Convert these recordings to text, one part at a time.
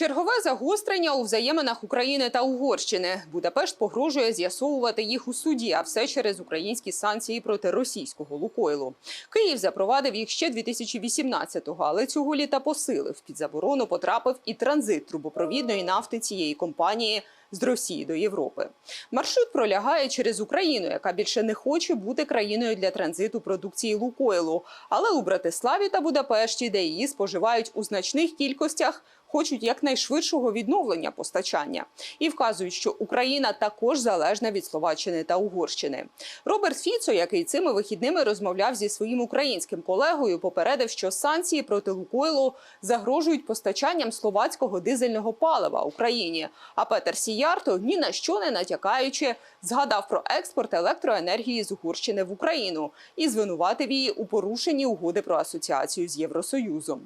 Чергове загострення у взаєминах України та Угорщини. Будапешт погрожує з'ясовувати їх у суді, а все через українські санкції проти російського Лукойлу. Київ запровадив їх ще 2018-го, але цього літа посилив. Під заборону потрапив і транзит трубопровідної нафти цієї компанії з Росії до Європи. Маршрут пролягає через Україну, яка більше не хоче бути країною для транзиту продукції Лукойлу. Але у Братиславі та Будапешті, де її споживають у значних кількостях, хочуть якнайшвидшого відновлення постачання і вказують, що Україна також залежна від Словаччини та Угорщини. Роберт Фіцо, який цими вихідними розмовляв зі своїм українським колегою, попередив, що санкції проти Лукойлу загрожують постачанням словацького дизельного палива Україні. А Петер Сіярто, ні на що не натякаючи, згадав про експорт електроенергії з Угорщини в Україну і звинуватив її у порушенні угоди про асоціацію з Євросоюзом.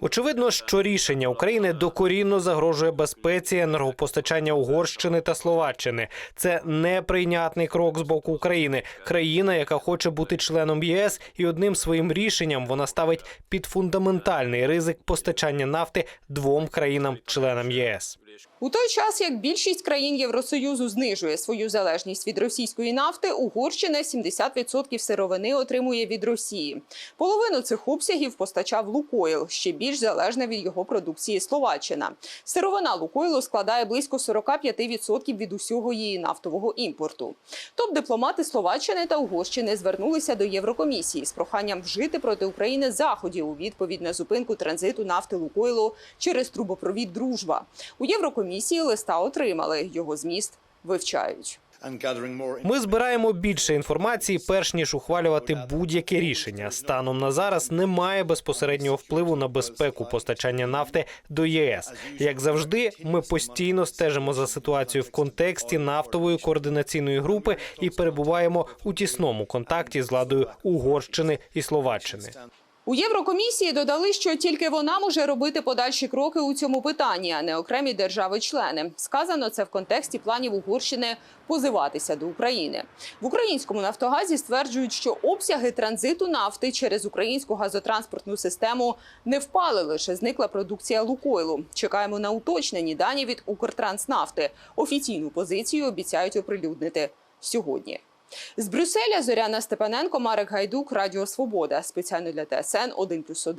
Очевидно, що рішення України докорінно загрожує безпеці енергопостачання Угорщини та Словаччини. Це неприйнятний крок з боку України, країна, яка хоче бути членом ЄС, і одним своїм рішенням вона ставить під фундаментальний ризик постачання нафти двом країнам-членам ЄС. У той час, як більшість країн Євросоюзу знижує свою залежність від російської нафти, Угорщина 70% сировини отримує від Росії. Половину цих обсягів постачав Лукойл, ще більш залежна від його продукції Словаччина. Сировина Лукойлу складає близько 45% від усього її нафтового імпорту. Топ-дипломати Словаччини та Угорщини звернулися до Єврокомісії з проханням вжити проти України заходів у відповідь на зупинку транзиту нафти Лукойлу через трубопровід Дружба. У Єврокомісії листа отримали. Його зміст вивчають. Ми збираємо більше інформації, перш ніж ухвалювати будь-яке рішення. Станом на зараз немає безпосереднього впливу на безпеку постачання нафти до ЄС. Як завжди, ми постійно стежимо за ситуацією в контексті нафтової координаційної групи і перебуваємо у тісному контакті з владою Угорщини і Словаччини. У Єврокомісії додали, що тільки вона може робити подальші кроки у цьому питанні, а не окремі держави-члени. Сказано це в контексті планів Угорщини позиватися до України. В українському Нафтогазі стверджують, що обсяги транзиту нафти через українську газотранспортну систему не впали. Лише зникла продукція Лукойлу. Чекаємо на уточнені дані від Укртранснафти. Офіційну позицію обіцяють оприлюднити сьогодні. З Брюсселя Зоряна Степаненко, Марек Гайдук, Радіо Свобода. Спеціально для ТСН 1+,1.